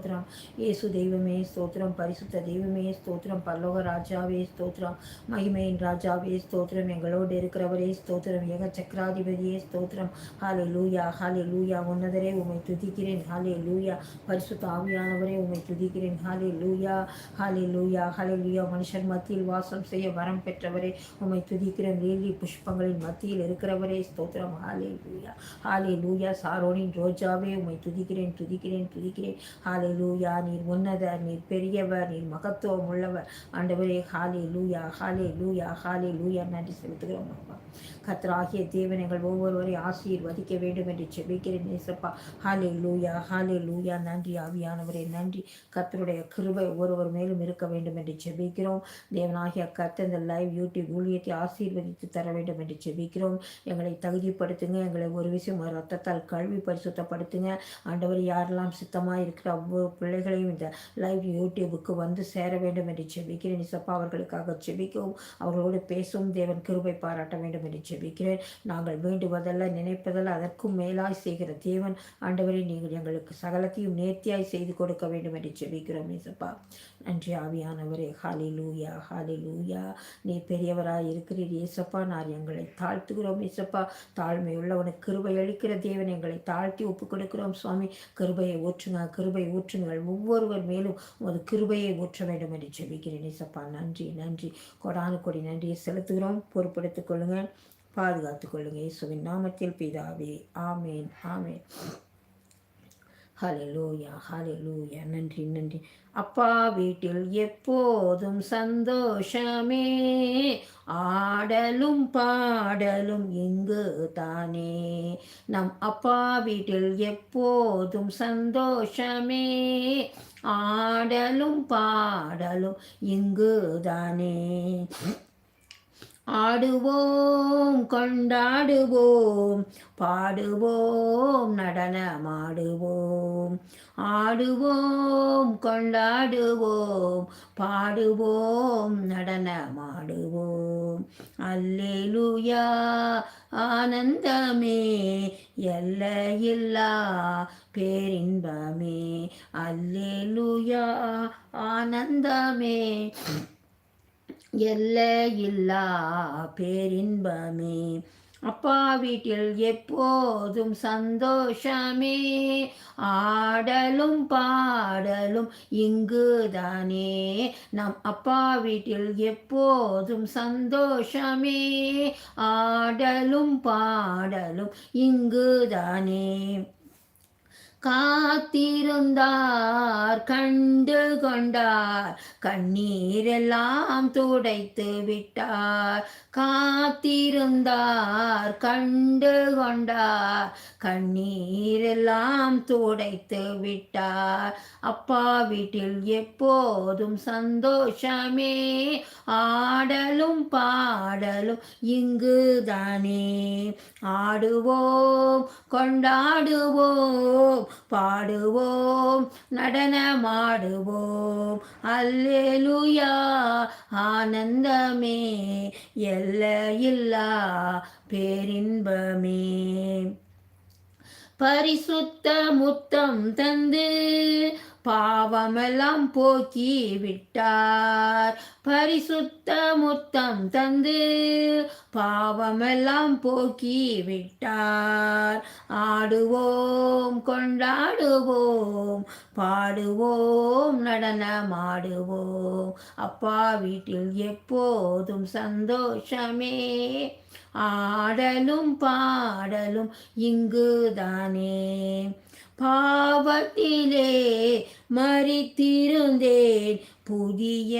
ஸ்தோத்திரம் இயேசு தெய்வமே ஸ்தோத்திரம் பரிசுத்த தெய்வமே ஸ்தோத்திரம் பல்லோக ராஜாவே ஸ்தோத்திரம் மகிமையின் ராஜாவே ஸ்தோத்திரம் எங்களோடு இருக்கிறவரே ஸ்தோத்திரம் ஏக சக்கராதிபதியே ஸ்தோத்திரம் ஹாலே லூயா ஹாலே லூயா உன்னதரே உமை துதிக்கிறேன் ஹாலே லூயா பரிசுத்த ஆவியானவரே உமை துதிக்கிறேன் ஹாலே லூயா ஹாலே லூயா ஹாலே லூயா மனுஷன் மத்தியில் வாசம் செய்ய வரம் பெற்றவரே உமை துதிக்கிறேன் வேலி புஷ்பங்களின் மத்தியில் இருக்கிறவரே ஸ்தோத்திரம் ஹாலே லூயா ஹாலே லூயா சாரோனின் ரோஜாவே உமை துதிக்கிறேன் துதிக்கிறேன் துதிக்கிறேன் ஹாலே லூயா நீர் உன்னதர் நீர் பெரியவர் நீர் மகத்துவம் உள்ளவர். ஆண்டவரே ஹாலே லூயா ஹாலே லூயா ஹாலே லூயா நன்றி செலுத்துகிறோம் அப்பா. கத்ராகிய தேவனைகள் எங்கள் ஒவ்வொருவரை ஆசீர்வதிக்க வேண்டும் என்று செபிக்கிறேன் நேசப்பா ஹாலே லூயா ஹாலே லூயா நன்றி ஆவியானவரே நன்றி. கத்தருடைய கிருபை ஒவ்வொருவர் மேலும் இருக்க வேண்டும் என்று செபிக்கிறோம் தேவனாகிய கத்த இந்த லைவ் யூடியூப் ஊழியத்தை ஆசீர்வதித்து தர வேண்டும் என்று செபிக்கிறோம் எங்களை தகுதிப்படுத்துங்க. எங்களை ஒரு விஷயம் ரத்தத்தால் கல்வி பரிசுத்தப்படுத்துங்க. ஆண்டவர் யாரெல்லாம் சித்தமாக இருக்கிற ஒவ்வொரு பிள்ளைகளையும் இந்த லைவ் யூடியூபுக்கு வந்து சேர வேண்டும் என்று செபிக்கிறேன். இசப்பா அவர்களுக்காக செபிக்கவும். அவர்களோடு பேசவும் தேவன் கிருபை பாராட்ட வேண்டும் என்று செபிக்கிறேன். நாங்கள் வேண்டுவதெல்லாம் நினைப்பதெல்லாம் அதற்கும் மேலாய் செய்கிற தேவன் ஆண்டவரை நீங்கள் எங்களுக்கு சகலத்தையும் நேர்த்தியாய் செய்து கொடுக்க வேண்டும் என்று செபிக்கிறோம் இசப்பா. நன்றி ஆவியானவரே. ஹாலி லூயா ஹாலி லூயா நீ பெரியவராக இருக்கிறீர் ஏசப்பா நான் எங்களை தாழ்த்துகிறோம் ஏசப்பா தாழ்மை உள்ளவனுக்கு கிருபை அளிக்கிற தேவன் எங்களை தாழ்த்தி ஒப்பு கொடுக்கிறோம் சுவாமி கிருபையை ஊற்றுங்க. கிருபை ஊற்று ஊற்றுங்கள் ஒவ்வொருவர் மேலும் உமது கிருபையை ஊற்ற வேண்டும் என்று செபிக்கிறேன் இசப்பா நன்றி நன்றி. கொடானு கொடி நன்றியை செலுத்துகிறோம். பொறுப்படுத்திக் கொள்ளுங்கள். பாதுகாத்துக் கொள்ளுங்க இயேசுவின் நாமத்தில் பிதாவே. ஆமேன் ஆமேன். ஹalleluya ஹalleluya. நன்றி நன்றி. அப்பா வீட்டில் எப்போதும் சந்தோஷமே. ஆடலும் பாடலும் இங்கு தானே. நம் அப்பா வீட்டில் எப்போதும் சந்தோஷமே. ஆடலும் பாடலும் இங்கு தானே. ஆடுவோம் கொண்டாடுவோம் பாடுவோம் நடனமாடுவோம். ஆடுவோம் கொண்டாடுவோம் பாடுவோம் நடனமாடுவோம். அல்லேலுயா ஆனந்தமே எல்லையில்லா பேரின்பமே. அல்லேலுயா ஆனந்தமே. எல்லையில்லா பேரின்பமே. அப்பா வீட்டில் எப்போதும் சந்தோஷமே. ஆடலும் பாடலும் இங்குதானே. நம் அப்பா வீட்டில் எப்போதும் சந்தோஷமே. ஆடலும் பாடலும் இங்குதானே. காத்திருந்தார் கண்டு கொண்டார். கண்ணீரெல்லாம் துடைத்து விட்டார். காத்திருந்தார் கண்டு கொண்டார். கண்ணீரெல்லாம் துடைத்து விட்டார். அப்பா வீட்டில் எப்போதும் சந்தோஷமே. ஆடலும் பாடலும் இங்குதானே. ஆடுவோம் கொண்டாடுவோம். பாடுவோம் நடனமாடுவோம். அல்லேலுயா ஆனந்தமே எல்லையில்லா பேரின்பமே. பரிசுத்த முத்தம் தந்து பாவமெல்லாம் போக்கி விட்டார். பரிசுத்த முத்தம் தந்து பாவமெல்லாம் போக்கி விட்டார். ஆடுவோம் கொண்டாடுவோம் பாடுவோம் நடனமாடுவோம். அப்பா வீட்டில் எப்போதும் சந்தோஷமே. ஆடலும் பாடலும் இங்குதானே. பாவத்திலே மறித்திருந்தேன். புதிய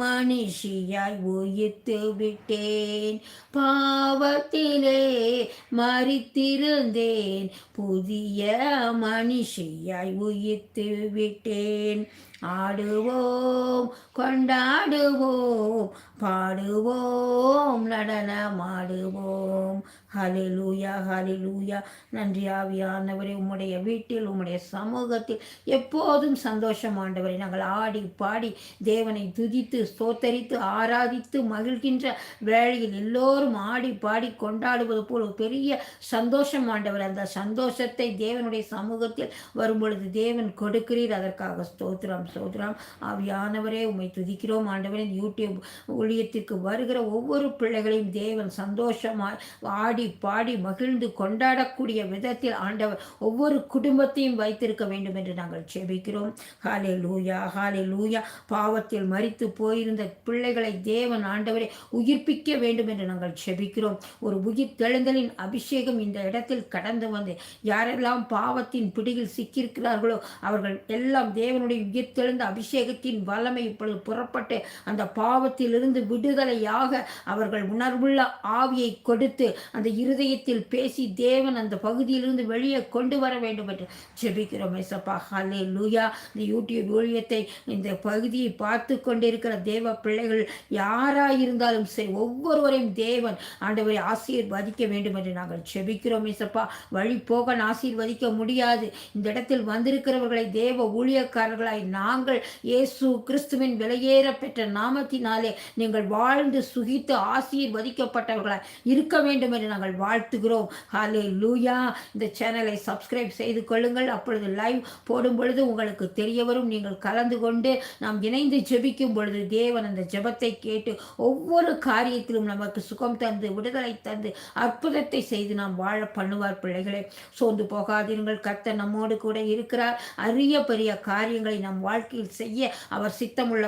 மனுஷியாய் உயிர்த்து விட்டேன். பாவத்திலே மறித்திருந்தேன். புதிய மனுஷியாய் உயிர்த்து விட்டேன். ஆடுவோம் கொண்டாடுவோம் பாடுவோம் நடனமாடுவோம். ஹலிலூயா ஹலிலூயா நன்றி ஆவியானவரே உம்முடைய வீட்டில் உம்முடைய சமூகத்தில் எப்போதும் சந்தோஷம் ஆண்டவரை. நாங்கள் ஆடி பாடி தேவனை துதித்து ஸ்தோத்தரித்து ஆராதித்து மகிழ்கின்ற வேளையில் எல்லோரும் ஆடி பாடி கொண்டாடுவது போல் ஒரு பெரிய சந்தோஷம் ஆண்டவர். அந்த சந்தோஷத்தை தேவனுடைய சமூகத்தில் வரும்பொழுது தேவன் கொடுக்கிறீர். அதற்காக ஸ்தோத்திரம் ஸ்தோத்திரம். ஆவியானவரே உம்மை துதிக்கிறோம். ஆண்டவரின் யூடியூப் ஊழியத்திற்கு வருகிற ஒவ்வொரு பிள்ளைகளையும் தேவன் சந்தோஷமாய் ஆடி பாடி மகிழ்ந்து கொண்டாடக்கூடிய விதத்தில் ஆண்டவர் ஒவ்வொரு குடும்பத்தையும் வைத்திருக்க வேண்டும் என்று நாங்கள் செபிக்கிறோம் ஹாலே லூயா ஹாலே லூயா பாவத்தில் மறித்து போயிருந்த பிள்ளைகளை தேவன் ஆண்டவரை உயிர்ப்பிக்க வேண்டும் என்று நாங்கள் செபிக்கிறோம் ஒரு உயிர் தெழுந்தலின் அபிஷேகம் இந்த இடத்தில் கடந்து வந்து யாரெல்லாம் பாவத்தின் பிடியில் சிக்கியிருக்கிறார்களோ அவர்கள் எல்லாம் தேவனுடைய உயிர் தெழுந்த அபிஷேகத்தின் வல்லமை இப்பொழுது புறப்பட்டு அந்த பாவத்திலிருந்து விடுதலையாக அவர்கள் உணர்வுள்ள ஆவியை கொடுத்து அந்த இருதயத்தில் பேசி தேவன் அந்த பகுதியிலிருந்து வெளியே கொண்டு வர வேண்டும் என்று ஜெபிக்கிறோம் எசப்பா ஹலே லூயா இந்த யூடியூப் ஊழியத்தை இந்த பகுதியை பார்த்து கொண்டிருக்கிற தேவ பிள்ளைகள் யாராயிருந்தாலும் சரி ஒவ்வொருவரையும் தேவன் ஆண்டவரை ஆசீர்வதிக்க வேண்டும் என்று நாங்கள் ஜெபிக்கிறோம் எசப்பா வழி போக ஆசீர்வதிக்க முடியாது. இந்த இடத்தில் வந்திருக்கிறவர்களை தேவ ஊழியக்காரர்களாய் நாங்கள் இயேசு கிறிஸ்துவின் விலையேற பெற்ற நாமத்தினாலே நீங்கள் வாழ்ந்து சுகித்து ஆசீர்வதிக்கப்பட்டவர்களாக இருக்க வேண்டும் என்று நாங்கள் வாழ்த்துகிறோம். ஹாலே லூயா இந்த சேனலை சப்ஸ்கிரைப் செய்து கொள்ளுங்கள். அப்பொழுது லைவ் போடும் பொழுது உங்களுக்கு தெரிய வரும் நீங்கள் கலந்து கொண்டு நாம் இணைந்து ஜெபிக்கும் பொழுது தேவன் அந்த ஜெபத்தை கேட்டு ஒவ்வொரு காரியத்திலும் நமக்கு சுகம் தந்து விடுதலை தந்து அற்புதத்தை செய்து நாம் வாழ பண்ணுவார் பிள்ளைகளே. சோர்ந்து போகாதீர்கள் கர்த்தர் நம்மோடு கூட இருக்கிறார். அரிய பெரிய காரியங்களை நம் வாழ்க்கையில் செய்ய அவர்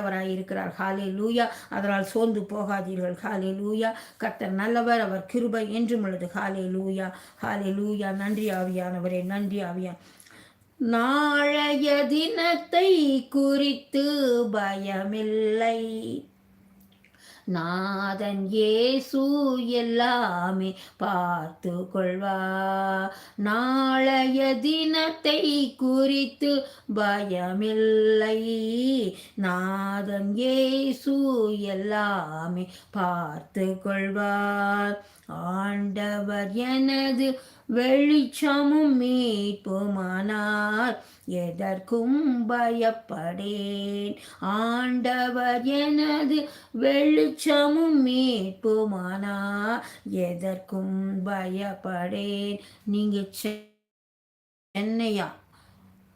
சித்தமுள்ளவராய் இருக்கிறார். ஹாலே லூயா அதனால் சோர்ந்து போகாதீர்கள். ஹாலே லூயா கர்த்தர் நல்லவர் அவர் கிருபை என்றும் உள்ளது. ஹாலே லூயா ஹாலே லூயா நன்றி ஆவியானவரே நன்றி ஆவியான் நாளைய தினத்தை குறித்து பயமில்லை. நாதன் ஏசு எல்லாமே பார்த்து கொள்வா. நாளைய தினத்தை குறித்து பயமில்லை. நாதன் ஏசு எல்லாமே பார்த்து கொள்வார். ஆண்டவர் எனது வெளிச்சமும் மீட்புமானார். எதற்கும் பயப்படேன். ஆண்டவர் எனது வெளிச்சமும் மீட்புமானார். எதற்கும் பயப்படேன். நீங்க சென்னையா?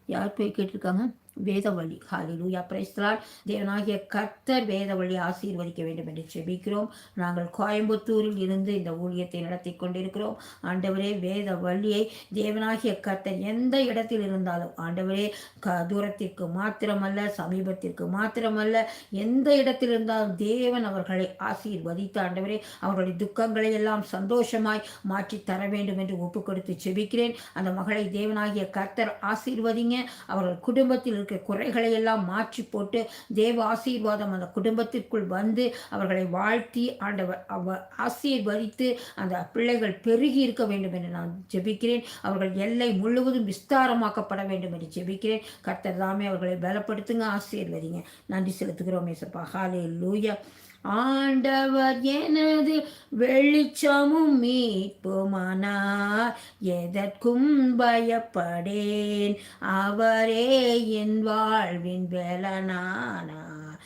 யார் போய் கேட்டிருக்காங்க? வேதவழி ஹாலிலூயா பிரைஸ்தலால் தேவனாகிய கர்த்தர் வேதவழி ஆசீர்வதிக்க வேண்டும் என்று செபிக்கிறோம். நாங்கள் கோயம்புத்தூரில் இருந்து இந்த ஊழியத்தை நடத்தி கொண்டிருக்கிறோம். ஆண்டவரே வேத வழியை தேவனாகிய கர்த்தர் எந்த இடத்தில் இருந்தாலும் ஆண்டவரே க தூரத்திற்கு மாத்திரமல்ல சமீபத்திற்கு மாத்திரமல்ல எந்த இடத்தில் இருந்தாலும் தேவன் அவர்களை ஆசீர்வதித்த ஆண்டவரே அவர்களுடைய துக்கங்களை எல்லாம் சந்தோஷமாய் மாற்றி தர வேண்டும் என்று ஒப்பு கொடுத்து செபிக்கிறேன். அந்த மகளை தேவனாகிய கர்த்தர் ஆசீர்வதிங்க. அவர்கள் குடும்பத்தில் இருக்கிற குறைகளை எல்லாம் மாற்றி போட்டு தேவ ஆசீர்வாதம் அந்த குடும்பத்திற்குள் வந்து அவர்களை வாழ்த்தி ஆண்டவர் அவ ஆசீர்வதித்து அந்த பிள்ளைகள் பெருகி இருக்க வேண்டும் என்று நான் ஜெபிக்கிறேன். அவர்கள் எல்லை முழுவதும் விஸ்தாரமாக்கப்பட வேண்டும் என்று ஜெபிக்கிறேன். கர்த்தர் தாமே அவர்களை பலப்படுத்துங்க ஆசீர்வதிங்க. நன்றி செலுத்துகிறோம் மேசப்பா ஹாலே லூயா ஆண்டவர் எனது வெளிச்சமும் மீட்புமானார். எதற்கும் பயப்படேன்? அவரே என் வாழ்வின் பலனானார்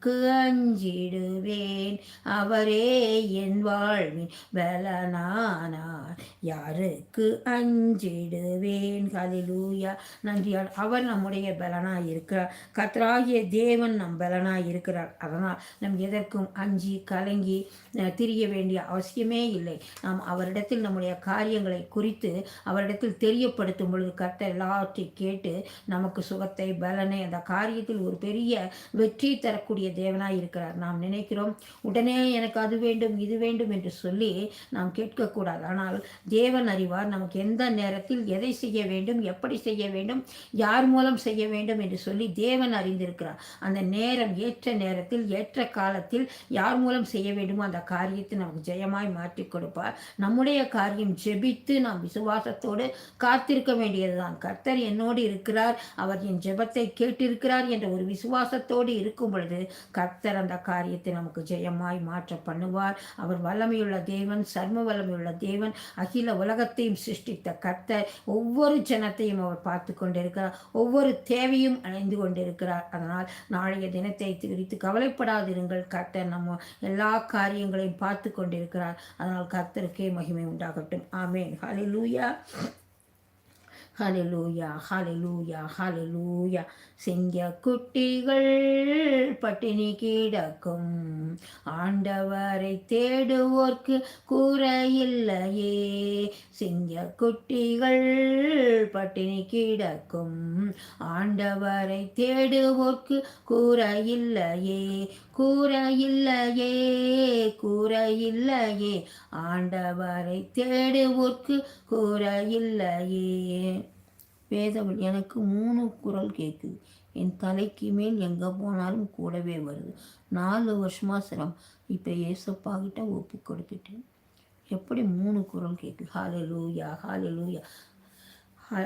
அவருக்கு அஞ்சிடுவேன். அவரே என் வாழ்வின் பலனானார். யாருக்கு அஞ்சிடுவேன்? கலிலூயா நன்றியால் அவர் நம்முடைய பலனாக இருக்கிறார். கத்ராகிய தேவன் நம் பலனாக இருக்கிறார். அதனால் நம் எதற்கும் அஞ்சி கலங்கி திரிய வேண்டிய அவசியமே இல்லை. நாம் அவரிடத்தில் நம்முடைய காரியங்களை குறித்து அவரிடத்தில் தெரியப்படுத்தும் பொழுது கர்த்தர் எல்லாவற்றையும் கேட்டு நமக்கு சுகத்தை பலனை அந்த காரியத்தில் ஒரு பெரிய வெற்றி தரக்கூடிய தேவனாய் இருக்கிறார். நாம் நினைக்கிறோம் உடனே எனக்கு அது வேண்டும் இது வேண்டும் என்று சொல்லி நாம் கேட்கக்கூடாது. ஆனால் தேவன் அறிவார் நமக்கு எந்த நேரத்தில் எதை செய்ய வேண்டும் எப்படி செய்ய வேண்டும் யார் மூலம் செய்ய வேண்டும் என்று சொல்லி தேவன் அறிந்திருக்கிறார். அந்த நேரம் ஏற்ற நேரத்தில் ஏற்ற காலத்தில் யார் மூலம் செய்ய வேண்டுமோ அந்த காரியத்தை நமக்கு ஜெயமாய் மாற்றி கொடுப்பார். நம்முடைய காரியம் ஜெபித்து நாம் விசுவாசத்தோடு காத்திருக்க வேண்டியதுதான். கர்த்தர் என்னோடு இருக்கிறார் அவர் என் ஜெபத்தை கேட்டிருக்கிறார் என்ற ஒரு விசுவாசத்தோடு இருக்கும் பொழுது கர்த்தர் அந்த காரியத்தை நமக்கு ஜெயமாய் மாற்ற பண்ணுவார். அவர் வல்லமையுள்ள தேவன் சர்ம வல்லமையுள்ள தேவன் அகில உலகத்தையும் சிருஷ்டித்த கர்த்தர். ஒவ்வொரு ஜனத்தையும் அவர் பார்த்து கொண்டிருக்கிறார். ஒவ்வொரு தேவையும் அணைந்து கொண்டிருக்கிறார். அதனால் நாளைய தினத்தை குறித்து கவலைப்படாதிருங்கள். கர்த்தர் நம்ம எல்லா காரியங்களையும் பார்த்து கொண்டிருக்கிறார். அதனால் கர்த்தருக்கே மகிமை உண்டாகட்டும். ஆமேன். லூயா ஹalleluya ஹalleluya ஹalleluya சிங்க குட்டிகள் பட்டினி கிடக்கும். ஆண்டவரை தேடுவோர்க்கு கூறையில்லையே. சிங்க குட்டிகள் பட்டினி கிடக்கும். ஆண்டவரை தேடுவோர்க்கு கூறையில்லையே. கூறையில்லையே கூறையில்லையே ஆண்டவரை தேடுவோர்க்கு கூறையில்லையே வேதவள் எனக்கு மூணு குரல் கேட்குது. என் தலைக்கு மேல் எங்கே போனாலும் கூடவே வருது. நாலு வருஷமாக சிரம். இப்போ ஏசப்பாகிட்ட ஒப்பு கொடுத்துட்டேன். எப்படி மூணு குரல் கேட்குது? ஹாலே லூயா ஹாலே லூயா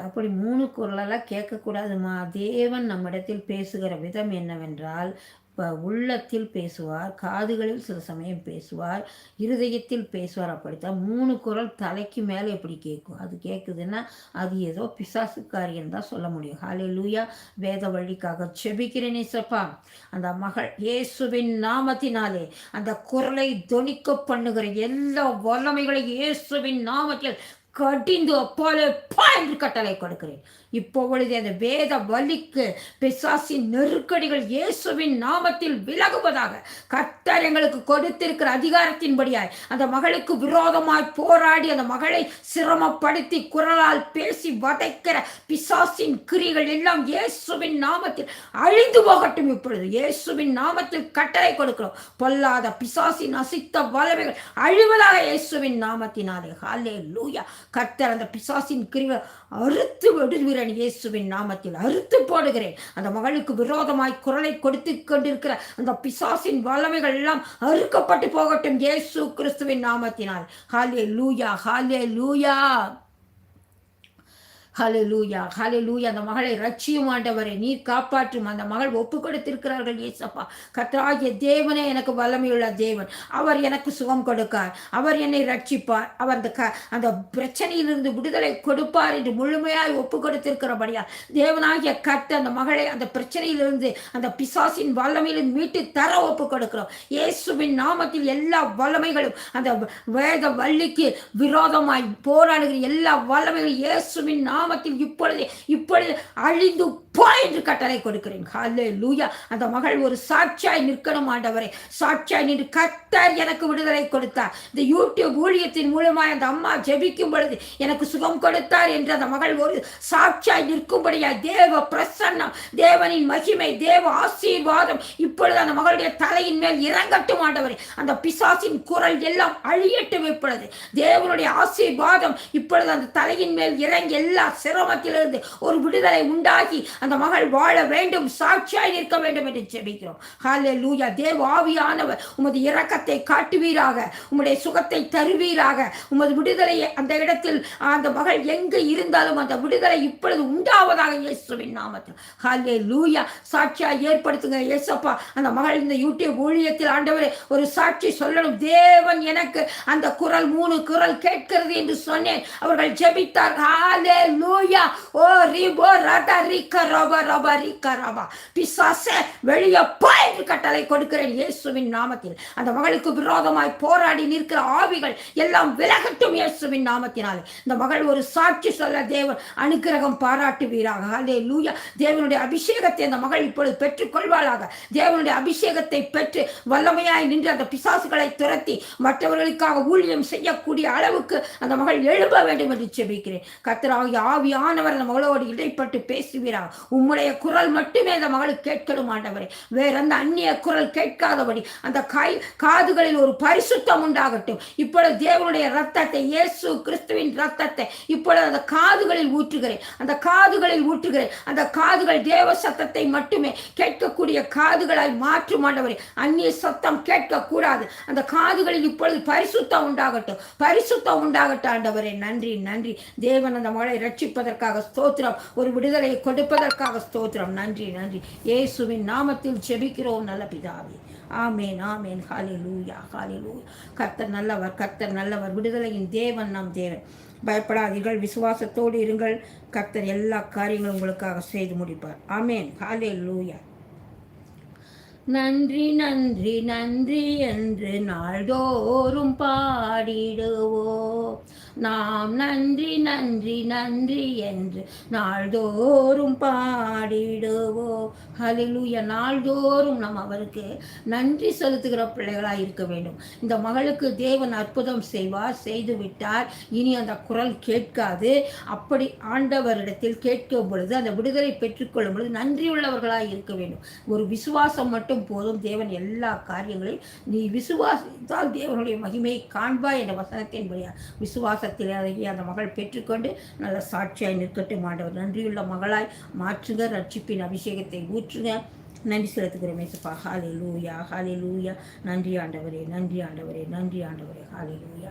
அப்படி மூணு குரலெல்லாம் கேட்கக்கூடாதுமா? தேவன் நம்மிடத்தில் பேசுகிற விதம் என்னவென்றால் உள்ளத்தில் பேசுவார் காதுகளில் சில சமயம் பேசுவார் இருதயத்தில் பேசுவார் அப்படித்தான். மூணு குரல் தலைக்கு மேலே எப்படி கேட்கும்? அது கேட்குதுன்னா அது ஏதோ பிசாசுக்காரியன் தான் சொல்ல முடியும். ஹாலே லூயா வேத வழிக்காக செபிக்கிறேனே சப்பா அந்த மகள் இயேசுவின் நாமத்தினாலே அந்த குரலை தொனிக்க பண்ணுகிற எல்லா வல்லமைகளை இயேசுவின் நாமத்தில் கடிந்து அப்பாலே பா என்று கட்டளை கொடுக்கிறேன். இப்பொழுது அந்த வேத வலிக்கு பிசாசின் நெருக்கடிகள் இயேசுவின் நாமத்தில் விலகுவதாக கர்த்தர் எங்களுக்கு கொடுத்திருக்கிற அதிகாரத்தின்படியாய் அந்த மகளுக்கு விரோதமாய் போராடி அந்த மகளை சிரமப்படுத்தி குரலால் பேசி வதைக்கிற பிசாசின் கிரிகள் எல்லாம் இயேசுவின் நாமத்தில் அழிந்து போகட்டும் இப்பொழுது. இயேசுவின் நாமத்தில் கட்டளை கொடுக்கிறோம். பொல்லாத பிசாசின் அசித்த வலவைகள் அழிவதாக இயேசுவின் நாமத்தினாலே. ஹாலே லூயா கர்த்தர் அந்த பிசாசின் கிரிவை அறுத்து விடுகிறேன் இயேசுவின் நாமத்தில். அறுத்து போடுகிறேன். அந்த மகளுக்கு விரோதமாய் குரலை கொடுத்து கொண்டிருக்கிற அந்த பிசாசின் வல்லமைகள் எல்லாம் அறுக்கப்பட்டு போகட்டும் இயேசு கிறிஸ்துவின் நாமத்தினால். ஹாலே லூயா ஹாலே லூயா ஹலலூயா ஹலலூயா அந்த மகளை ரட்சியும் ஆண்டவரை நீர் காப்பாற்றும். அந்த மகள் ஒப்பு கொடுத்திருக்கிறார்கள் ஏசப்பா கத்ராகிய தேவனே எனக்கு வல்லமையுள்ள தேவன். அவர் எனக்கு சுகம் கொடுக்கார். அவர் என்னை ரட்சிப்பார் அவர் அந்த க அந்த பிரச்சனையிலிருந்து விடுதலை கொடுப்பார் என்று முழுமையாய் ஒப்பு கொடுத்திருக்கிறபடியா தேவனாகிய கட்டு அந்த மகளை அந்த பிரச்சனையிலிருந்து அந்த பிசாசின் வல்லமையிலிருந்து மீட்டு தர ஒப்பு கொடுக்கிறோம் இயேசுவின் நாமத்தில் எல்லா வல்லமைகளும் அந்த வேத வள்ளிக்கு விரோதமாய் போராடுகிற எல்லா வல்லமைகளும் இயேசுவின் நாம நாமத்தில் இப்பொழுது இப்பொழுது அழிந்து போ என்று கட்டளை கொடுக்கிறேன். ஹாலே லூயா அந்த மகள் ஒரு சாட்சியாய் நிற்கணும் ஆண்டவரை. சாட்சியாய் நின்று கத்தர் எனக்கு விடுதலை கொடுத்தார். இந்த யூடியூப் ஊழியத்தின் மூலமாய் அந்த அம்மா ஜெபிக்கும் பொழுது எனக்கு சுகம் கொடுத்தார் என்று அந்த மகள் ஒரு சாட்சியாய் நிற்கும்படியாய் தேவ பிரசன்னம் தேவனின் மகிமை தேவ ஆசீர்வாதம் இப்பொழுது அந்த மகளுடைய தலையின் மேல் இறங்கட்டும் ஆண்டவரை. அந்த பிசாசின் குரல் எல்லாம் அழியட்டும் இப்பொழுது. தேவனுடைய ஆசீர்வாதம் இப்பொழுது அந்த தலையின் மேல் இறங்கி எல்லா சிரமத்திலிருந்து ஒரு விடுதலை உண்டாகி அந்த மகள் வாழ வேண்டும் சாட்சியாய் நிற்க வேண்டும் என்று ஜெபிக்கிறோம். ஹாலே லூயா தேவ ஆவியானவர் உமது இரக்கத்தை காட்டுவீராக உம்முடைய சுகத்தை தருவீராக உமது விடுதலையை அந்த இடத்தில் அந்த மகள் எங்கு இருந்தாலும் அந்த விடுதலை இப்பொழுது உண்டாவதாக இயேசுவின் நாமத்தில். ஹாலே லூயா சாட்சியாக ஏற்படுத்துங்க இயேசப்பா. அந்த மகள் இந்த யூடியூப் ஊழியத்தில் ஆண்டவரே ஒரு சாட்சி சொல்லணும். தேவன் எனக்கு அந்த குரல் மூணு குரல் கேட்கிறது என்று சொன்னேன். அவர்கள் ஜெபித்தார். ஹாலே லூயா ஓ ரிபோ ரத ரிக்க ரப ரப ரிக்க ரபா. பிசாசே வெளியே போ என்று கட்டளை கொடுக்கிறேன் இயேசுவின் நாமத்தில். அந்த மகளுக்கு விரோதமாய் போராடி நிற்கிற ஆவிகள் எல்லாம் விலகட்டும் இயேசுவின் நாமத்தினாலே. இந்த மகள் ஒரு சாட்சி சொல்ல தேவன் அனுக்கிரகம் பாராட்டுவீராக. அல்லே லூயா தேவனுடைய அபிஷேகத்தை அந்த மகள் இப்பொழுது பெற்றுக் கொள்வாளாக தேவனுடைய அபிஷேகத்தை பெற்று வல்லமையாய் நின்று அந்த பிசாசுகளை துரத்தி மற்றவர்களுக்காக ஊழியம் செய்யக்கூடிய அளவுக்கு அந்த மகள் எழுப வேண்டும் என்று செபிக்கிறேன். கத்தராகிய ஆவியானவர் அந்த மகளோடு இடைப்பட்டு பேசுவீராக. உம்முடைய குரல் மட்டுமே இந்த மகளுக்கு கேட்கணும் ஆண்டவரே. வேற அந்த அந்நிய குரல் கேட்காதபடி அந்த காய் காதுகளில் ஒரு பரிசுத்தம் உண்டாகட்டும். இப்பொழுது தேவனுடைய ரத்தத்தை இயேசு கிறிஸ்துவின் ரத்தத்தை இப்பொழுது அந்த காதுகளில் ஊற்றுகிறேன். அந்த காதுகளில் ஊற்றுகிறேன். அந்த காதுகள் தேவ சத்தத்தை மட்டுமே கேட்கக்கூடிய காதுகளாய் மாற்றும் ஆண்டவரே. அந்நிய சத்தம் கேட்கக்கூடாது. அந்த காதுகளில் இப்பொழுது பரிசுத்தம் உண்டாகட்டும். பரிசுத்தம் உண்டாகட்டும் ஆண்டவரே. நன்றி நன்றி. தேவன் அந்த மகளை ரட்சிப்பதற்காக ஸ்தோத்திரம். ஒரு விடுதலை கொடுப்பதற்கு தந்ததற்காக ஸ்தோத்திரம். நன்றி நன்றி. இயேசுவின் நாமத்தில் செபிக்கிறோம் நல்ல பிதாவே. ஆமேன் ஆமேன். ஹாலி லூயா ஹாலி லூயா கர்த்தர் நல்லவர் கர்த்தர் நல்லவர். விடுதலையின் தேவன் நம் தேவன். பயப்படாதீர்கள் விசுவாசத்தோடு இருங்கள். கர்த்தர் எல்லா காரியங்களும் உங்களுக்காக செய்து முடிப்பார். ஆமேன் ஹாலே லூயா நன்றி நன்றி நன்றி என்று நாள்தோறும் பாடிடுவோ. நாம் நன்றி நன்றி நன்றி என்று நாள்தோறும் பாடிடுவோ. ஹலிலூய நாள்தோறும் நாம் அவருக்கு நன்றி செலுத்துகிற பிள்ளைகளாக இருக்க வேண்டும். இந்த மகளுக்கு தேவன் அற்புதம் செய்வார் செய்து விட்டார். இனி அந்த குரல் கேட்காது. அப்படி ஆண்டவரிடத்தில் கேட்கும் பொழுது அந்த விடுதலை பெற்றுக்கொள்ளும் பொழுது நன்றியுள்ளவர்களாக இருக்க வேண்டும். ஒரு விசுவாசம் மட்டும் போதும். தேவன் எல்லா காரியங்களையும் நீ விசுவாசித்தால் தேவனுடைய மகிமையை காண்பாய் என்ற வசனத்தின்படியா? விசுவாசத்தில் அழகி அந்த மகள் பெற்றுக்கொண்டு நல்ல சாட்சியாய் நிற்கட்டும் ஆண்டவர். நன்றியுள்ள மகளாய் மாற்றுங்க ரட்சிப்பின் அபிஷேகத்தை ஊற்றுங்க நன்றி செலுத்துகிறோம் மேசப்பா ஹாலே லூயா ஹாலே லூயா நன்றி ஆண்டவரே நன்றி ஆண்டவரே நன்றி ஆண்டவரே. ஹாலே லூயா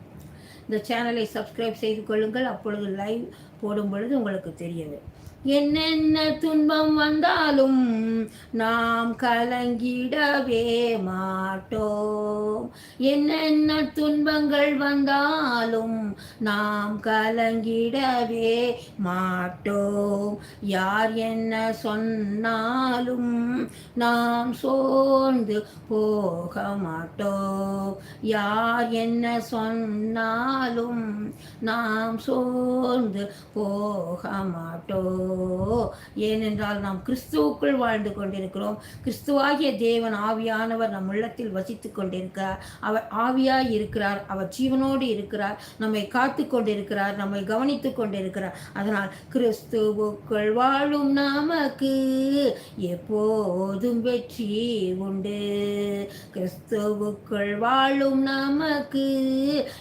இந்த சேனலை சப்ஸ்கிரைப் செய்து கொள்ளுங்கள். அப்பொழுது லைவ் போடும் பொழுது உங்களுக்கு தெரியவே. என்னென்ன துன்பம் வந்தாலும் நாம் கலங்கிடவே மாட்டோம். என்னென்ன துன்பங்கள் வந்தாலும் நாம் கலங்கிடவே மாட்டோம். யார் என்ன சொன்னாலும் நாம் சோர்ந்து போக மாட்டோம். யார் என்ன சொன்னாலும் நாம் சோர்ந்து போக மாட்டோம். ஏனென்றால் நாம் கிறிஸ்துவுக்குள் வாழ்ந்து கொண்டிருக்கிறோம். கிறிஸ்துவாகிய தேவன் ஆவியானவர் நம் உள்ளத்தில் வசித்து கொண்டிருக்கிறார். அவர் ஆவியாய் இருக்கிறார். அவர் ஜீவனோடு இருக்கிறார். நம்மை காத்து கொண்டிருக்கிறார். நம்மை கவனித்து கொண்டிருக்கிறார். அதனால் கிறிஸ்துவுக்குள் வாழும் நமக்கு எப்போதும் வெற்றி உண்டு. கிறிஸ்துவுக்குள் வாழும் நமக்கு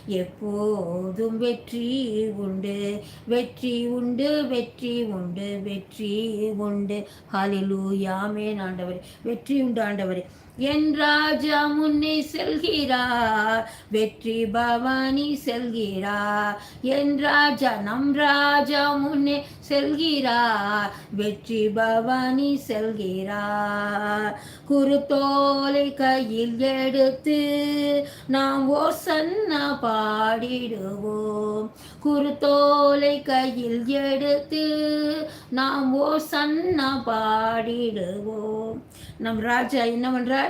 எப்போதும் வெற்றி உண்டு. வெற்றி உண்டு வெற்றி உண்டு. உண்டு வெற்றி உண்டு ஹாலிலூயாமே ஆண்டவர். வெற்றி உண்டு ஆண்டவர். என் ராஜா முன்னே செல்கிறார் வெற்றி பவானி செல்கிறார். என் ராஜா நம் ராஜா முன்னே செல்கிறார் வெற்றி பவானி செல்கிறார். குருத்தோலை கையில் எடுத்து நாம் ஓசன்னா பாடிடுவோம். குருத்தோலை கையில் எடுத்து நாம் ஓசன்னா பாடிடுவோம். நம் ராஜா என்ன பண்றார்?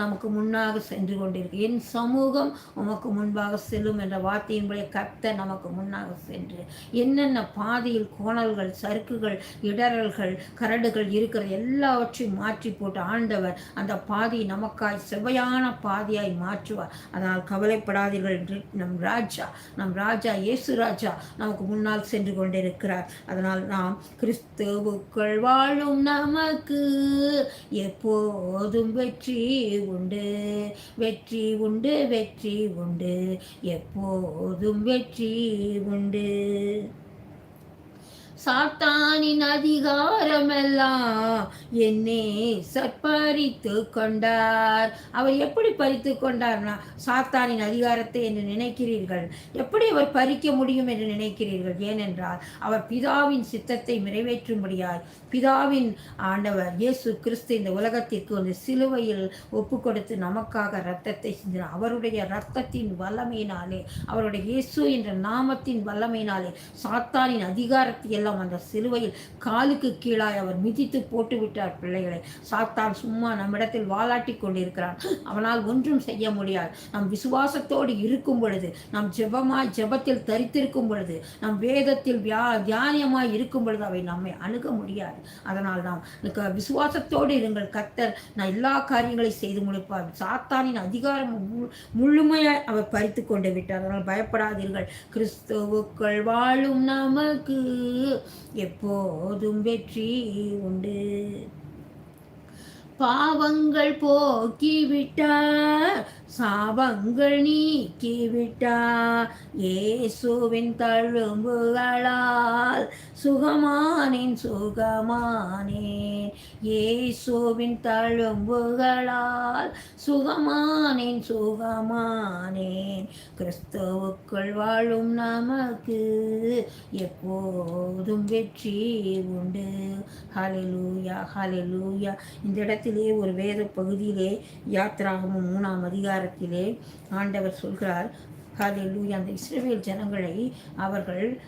நமக்கு முன்னாக சென்று கொண்டிருக்கு. என் சமூகம் உமக்கு முன்பாக செல்லும் என்ற வார்த்தையின்படி கத்த நமக்கு முன்னாக சென்று என்னென்ன பாதையில் கோணல்கள் சறுக்குகள் இடரல்கள் கரடுகள் இருக்கிற எல்லாவற்றையும் மாற்றி போட்டு ஆண்டவர் அந்த பாதையை நமக்காய் செவ்வையான பாதையாய் மாற்றுவார். அதனால் கவலைப்படாதீர்கள் என்று நம் ராஜா நம் ராஜா இயேசு ராஜா நமக்கு முன்னால் சென்று கொண்டிருக்கிறார். அதனால் நாம் கிறிஸ்துவுக்குள் வாழும் நமக்கு எப்போதும் வெற்றி உண்டு. வெற்றி உண்டு வெற்றி உண்டு. எப்போதும் வெற்றி உண்டு. சாத்தானின் அதிகாரமெல்லாம் என்னே சற்பறித்து கொண்டார். அவர் எப்படி பறித்து கொண்டார்னா சாத்தானின் அதிகாரத்தை என்று நினைக்கிறீர்கள். எப்படி அவர் பறிக்க முடியும் என்று நினைக்கிறீர்கள்? ஏனென்றால் அவர் பிதாவின் சித்தத்தை நிறைவேற்றும்படியாய் பிதாவின் ஆண்டவர் இயேசு கிறிஸ்து இந்த உலகத்திற்கு வந்து சிலுவையில் ஒப்பு கொடுத்து நமக்காக ரத்தத்தை சிந்தினார். அவருடைய ரத்தத்தின் வல்லமையினாலே அவருடைய இயேசு என்ற நாமத்தின் வல்லமையினாலே சாத்தானின் அதிகாரத்தை எல்லாம் அந்த சிலுவையில் காலுக்கு கீழாய் அவர் மிதித்து போட்டு விட்டார் பிள்ளைகளை. சாத்தான் சும்மா நம்மிடத்தில் வாலாட்டி கொண்டிருக்கிறான். அவனால் ஒன்றும் செய்ய முடியாது. நம் விசுவாசத்தோடு இருக்கும் பொழுது நம் ஜெபமாய் ஜெபத்தில் தரித்திருக்கும் பொழுது நம் வேதத்தில் வியா தியானியமாய் இருக்கும் பொழுது அவை நம்மை அணுக முடியாது. அதனால் நாம் விசுவாசத்தோடு இருங்கள். கத்தர் நான் எல்லா காரியங்களை செய்து முடிப்பார். சாத்தானின் அதிகாரம் முழுமையாய் அவர் பறித்து கொண்டு விட்டார். அதனால் பயப்படாதீர்கள். கிறிஸ்துவுக்கள் வாழும் நமக்கு எப்போதும் வெற்றி உண்டு. பாவங்கள் போக்கிவிட்டார் சாபங்கள் நீக்கிவிட்டா. ஏசுவின் தழும்புகளால் சுகமானேன் சுகமானேன். ஏசுவின் தழும்புகளால் சுகமானேன் சுகமானேன். கிறிஸ்துவுக்குள் வாழும் நமக்கு எப்போதும் வெற்றி உண்டு. ஹலெலூயா ஹலெலூயா இந்த இடத்திலே ஒரு வேத பகுதியிலே யாத்திராகமும் மூணாம் அதிகாரம் அதிகாரத்திலே ஆண்டவர் சொல்கிறார். ஹாலிலூயா அந்த இஸ்ரேல் ஜனங்களை அவர்கள்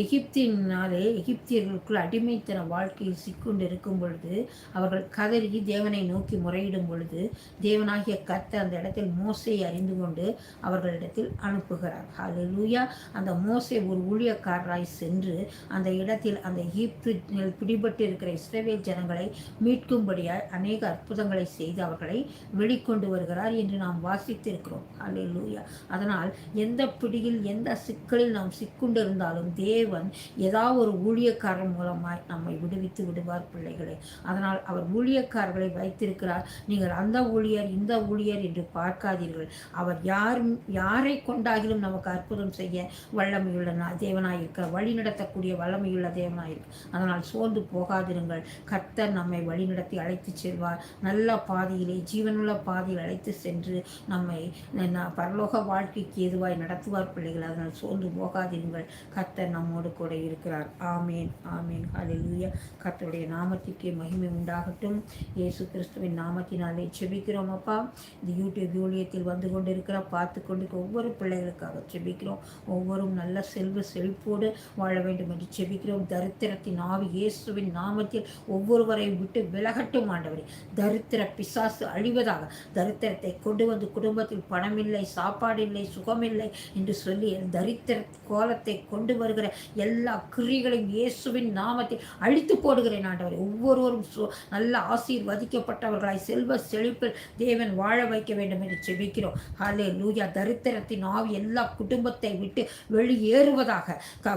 எகிப்தினாலே எகிப்தியர்களுக்குள் அடிமைத்தன வாழ்க்கையில் சிக்கொண்டு இருக்கும் பொழுது அவர்கள் கதறி தேவனை நோக்கி முறையிடும் பொழுது தேவனாகிய கத்த அந்த இடத்தில் மோசையை அறிந்து கொண்டு அவர்களிடத்தில் அனுப்புகிறார். ஹாலூயா அந்த மோசை ஒரு ஊழியக்காரராய் சென்று அந்த இடத்தில் அந்த எகிப்து பிடிபட்டு இருக்கிற இஸ்ரேவேல் ஜனங்களை மீட்கும்படியாய் அநேக அற்புதங்களை செய்து அவர்களை வெளிக்கொண்டு வருகிறார் என்று நாம் வாசித்திருக்கிறோம். ஹாலூயா அதனால் எந்த பிடியில் எந்த சிக்கலில் நாம் சிக்குண்டு இருந்தாலும் தேவ தேவன் ஏதாவது ஒரு ஊழியக்காரர் மூலமாய் நம்மை விடுவித்து விடுவார் பிள்ளைகளே. அதனால் அவர் ஊழியக்காரர்களை வைத்திருக்கிறார். நீங்கள் அந்த ஊழியர் இந்த ஊழியர் என்று பார்க்காதீர்கள். அவர் யார் யாரை கொண்டாகிலும் நமக்கு அற்புதம் செய்ய வல்லமையுள்ள தேவனாய் இருக்கிறார் வழி நடத்தக்கூடிய வல்லமையுள்ள தேவனாய் இருக்கு அதனால் சோர்ந்து போகாதிருங்கள். கர்த்தர் நம்மை வழிநடத்தி அழைத்து செல்வார். நல்ல பாதையிலே ஜீவனுள்ள பாதையில் அழைத்து சென்று நம்மை பரலோக வாழ்க்கைக்கு எதுவாய் நடத்துவார் பிள்ளைகள். அதனால் சோர்ந்து போகாதிருங்கள். கர்த்தர் நம் நம்மோடு கூட இருக்கிறார். ஆமேன் ஆமேன். ஹalleluya. கர்த்தருடைய நாமத்திற்கே மகிமை உண்டாகட்டும். இயேசு கிறிஸ்துவின் நாமத்தினாலே செபிக்கிறோம் அப்பா. இந்த யூடியூப் ஊழியத்தில் வந்து கொண்டிருக்கிற பார்த்து கொண்டு ஒவ்வொரு பிள்ளைகளுக்காக செபிக்கிறோம். ஒவ்வொரும் நல்ல செல்வ செழிப்போடு வாழ வேண்டும் என்று செபிக்கிறோம். தரித்திரத்தின் ஆவி இயேசுவின் நாமத்தில் ஒவ்வொருவரையும் விட்டு விலகட்டும் ஆண்டவரே. தரித்திர பிசாசு அழிவதாக. தரித்திரத்தை கொண்டு வந்து குடும்பத்தில் பணமில்லை சாப்பாடு இல்லை சுகமில்லை என்று சொல்லி தரித்திர கோலத்தை கொண்டு வருகிற எல்லா கிரிகளையும் இயேசுவின் நாமத்தில் அழித்து போடுகிறேன் ஆண்டவர். ஒவ்வொருவரும் நல்ல ஆசீர்வதிக்கப்பட்டவர்களாய் செல்வ செழிப்பில் தேவன் வாழ வைக்க வேண்டும் என்று செபிக்கிறோம் ஹலே லூயா தரித்திரத்தின் ஆவி எல்லா குடும்பத்தை விட்டு வெளியேறுவதாக.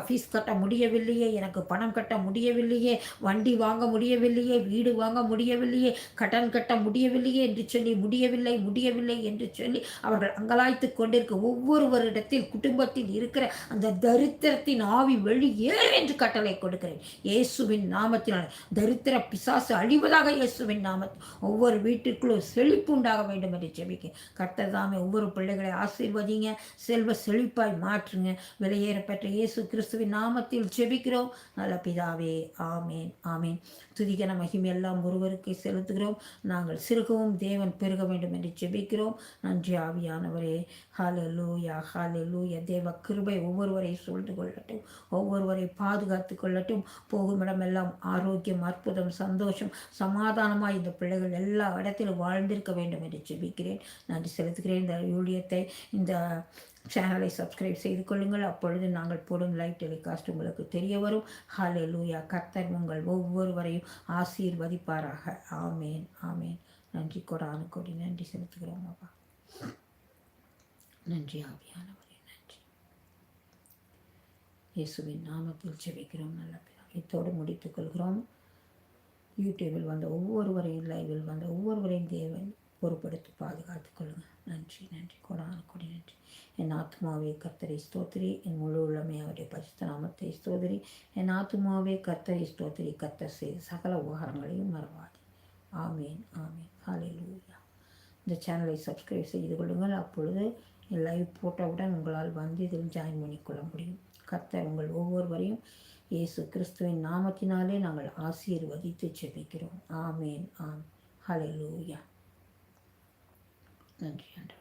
ஃபீஸ் கட்ட முடியவில்லையே எனக்கு பணம் கட்ட முடியவில்லையே வண்டி வாங்க முடியவில்லையே வீடு வாங்க முடியவில்லையே கடன் கட்ட முடியவில்லையே என்று சொல்லி முடியவில்லை முடியவில்லை என்று சொல்லி அவர்கள் அங்கலாய்த்து கொண்டிருக்க ஒவ்வொருவரிடத்தில் குடும்பத்தில் இருக்கிற அந்த தரித்திரத்தின் ஆவி ஆவி வெளியேறு என்று கட்டளை கொடுக்கிறேன். இயேசுவின் நாமத்தினால் தரித்திர பிசாசு அழிவதாக இயேசுவின் நாமத்தில் ஒவ்வொரு வீட்டிற்குள்ளும் செழிப்பு உண்டாக வேண்டும் என்று ஜெபிக்க கட்டதாமே ஒவ்வொரு பிள்ளைகளை ஆசீர்வதிங்க. செல்வ செழிப்பாய் மாற்றுங்க. விலையேற பெற்ற இயேசு கிறிஸ்துவின் நாமத்தில் ஜெபிக்கிறோம். நல்ல பிதாவே ஆமேன் ஆமேன். துதிகன மகிமையெல்லாம் ஒருவருக்கு செலுத்துகிறோம். நாங்கள் சிறுகவும் தேவன் பெருக வேண்டும் என்று ஜெபிக்கிறோம். நன்றி ஆவியானவரே. ஹாலலூயா ஹாலலூயா தேவ கிருபை ஒவ்வொருவரை சூழ்ந்து கொள்ளட்டும். ஒவ்வொருவரை பாதுகாத்து கொள்ளட்டும். போகும் இடமெல்லாம் ஆரோக்கியம் அற்புதம் சந்தோஷம் சமாதானமாக இந்த பிள்ளைகள் எல்லா இடத்திலும் வாழ்ந்திருக்க வேண்டும் என்று ஜெபிக்கிறேன். நன்றி செலுத்துகிறேன். இந்த ஊழியத்தை இந்த சேனலை சப்ஸ்கிரைப் செய்து கொள்ளுங்கள். அப்பொழுது நாங்கள் போடும் லைவ் டெலிகாஸ்ட் உங்களுக்கு தெரிய வரும். ஹாலே லூயா கர்த்தர் உங்கள் ஒவ்வொருவரையும் ஆசீர்வதிப்பாராக. ஆமேன். ஆமேன். நன்றி. கொடானு கொடி. நன்றி செலுத்துகிறோம் அப்பா. நன்றி ஆவியானவரே. இயேசுவின் நாமத்தில் ஜெபிக்கிறோம் நல்ல இத்தோடு முடித்துக் கொள்கிறோம். யூடியூபில் வந்த ஒவ்வொருவரையும் லைவில் வந்த ஒவ்வொருவரையும் தேவன் பொறுப்படுத்தி பாதுகாத்துக் கொள்ளுங்கள் நன்றி நன்றி. கொடான கொடி நன்றி. என் ஆத்மாவே கர்த்தரை ஸ்தோத்திரி. என் முழு உள்ளமே அவருடைய பரிசுத்த நாமத்தை ஸ்தோதிரி என் ஆத்மாவே கர்த்தரை ஸ்தோத்திரி. கர்த்தர் செய்த சகல உபகாரங்களையும் மறவாது. ஆமேன் ஆமேன். ஹாலே லூயா இந்த சேனலை சப்ஸ்கிரைப் செய்து கொள்ளுங்கள். அப்பொழுது லைவ் போட்டவுடன் உங்களால் வந்து இதில் ஜாயின் பண்ணிக்கொள்ள முடியும். கர்த்தர் உங்கள் ஒவ்வொருவரையும் இயேசு கிறிஸ்துவின் நாமத்தினாலே நாங்கள் ஆசீர்வதித்து செபிக்கிறோம் ஆமேன் ஆம். ஹலோ லூயா நன்றி ஆண்டவர்.